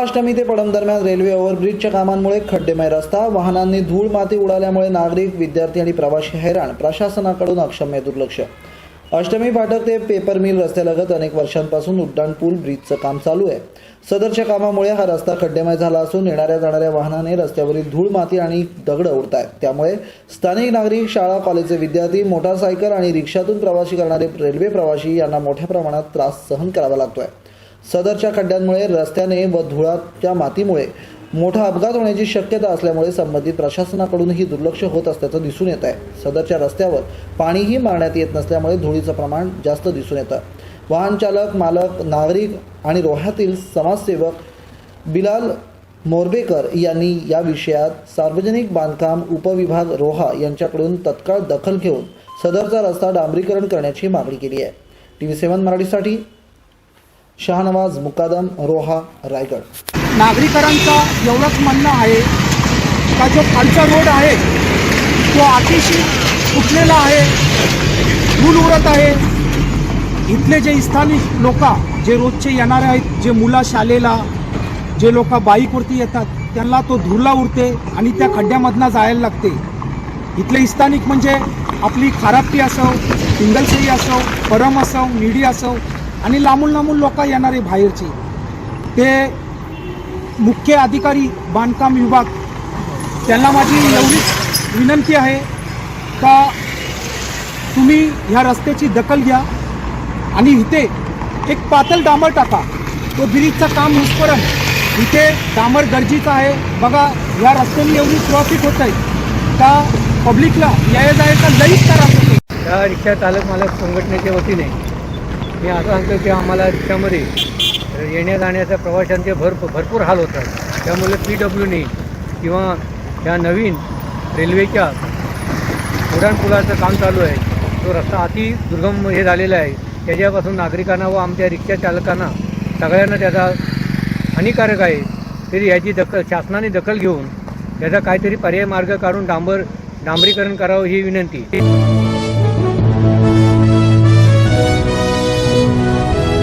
अष्टमी ते पडम दरम्यान रेल्वे ओव्हरब्रिजच्या कामांमुळे खड्डेमय रस्ता वाहनांनी धूळ माती उडाल्यामुळे नागरिक विद्यार्थी आणि प्रवासी हैराण प्रशासनाकडून अक्षम्य दुर्लक्ष. अष्टमी फाटक ते पेपर मिल रस्त्यालगत अनेक वर्षांपासून उड्डाण पूल ब्रिजचं काम चालू आहे. सदरच्या कामामुळे हा रस्ता खड्डेमय झाला असून येणाऱ्या जाणाऱ्या वाहनाने रस्त्यावरील धूळ माती आणि दगडं आहेत त्यामुळे स्थानिक नागरिक शाळा कॉलेजचे विद्यार्थी मोटारसायकल आणि रिक्षातून प्रवासी करणारे रेल्वे प्रवासी यांना मोठ्या प्रमाणात त्रास सहन करावा लागतोय. सदरच्या खड्ड्यांमुळे रस्त्याने व धुळाच्या मातीमुळे मोठा अपघात होण्याची शक्यता असल्यामुळे संबंधित प्रशासनाकडूनही दुर्लक्ष होत असल्याचं दिसून येत आहे. सदरच्या रस्त्यावर पाणीही मारण्यात येत नसल्यामुळे धुळीचं प्रमाण जास्त दिसून येतं. वाहन चालक मालक नागरिक आणि रोह्यातील समाजसेवक बिलाल मोरबेकर यांनी या विषयात सार्वजनिक बांधकाम उपविभाग रोहा यांच्याकडून तत्काळ दखल घेऊन सदरचा रस्ता डांबरीकरण करण्याची मागणी केली आहे. टी व्ही सेवन मराठीसाठी शहानवाज मुकादम रोहा रायगड. नागरिकांचं एवढंच म्हणणं आहे का जो खालचा रोड आहे तो अतिशय फुटलेला आहे धूल उडत आहे. इथले जे स्थानिक लोक जे रोजचे येणारे आहेत जे मुलं शाळेला जे लोक बाईकवरती येतात त्यांना तो धुरला उडते आणि त्या खड्ड्यामधनं जायला लागते. इथले स्थानिक म्हणजे आपली खारापटी असो सिंगलसई असो परम असो निडी असो आणि लांबून लांबून लोक येणारे बाहेरचे. ते मुख्य अधिकारी बांधकाम विभाग त्यांना माझी एवढीच विनंती आहे का तुम्ही ह्या रस्त्याची दखल घ्या आणि इथे एक पातळ डांबर टाका. तो ब्रिजचं काम होईपर्यंत इथे डांबर गरजेचं आहे. बघा ह्या रस्त्याने एवढी ट्रॉफिक होत आहे का पब्लिकला याय जायचा लईच त्रास होते रिक्षा चालक मालक संघटनेच्या वतीने मी असं सांगतो की आम्हाला रिक्षामध्ये येण्या जाण्याचा प्रवाशांचे भर भरपूर हाल होतात. त्यामुळे पी डब्ल्यूने किंवा या नवीन रेल्वेच्या उड्डाणपुलाचं काम चालू आहे. तो रस्ता अति दुर्गम हे झालेला आहे. त्याच्यापासून नागरिकांना व आमच्या रिक्षा चालकांना सगळ्यांना त्याचा हानिकारक आहे. तरी याची दखल शासनाने दखल घेऊन त्याचा काहीतरी पर्याय मार्ग काढून डांबर डांबरीकरण करावं ही विनंती.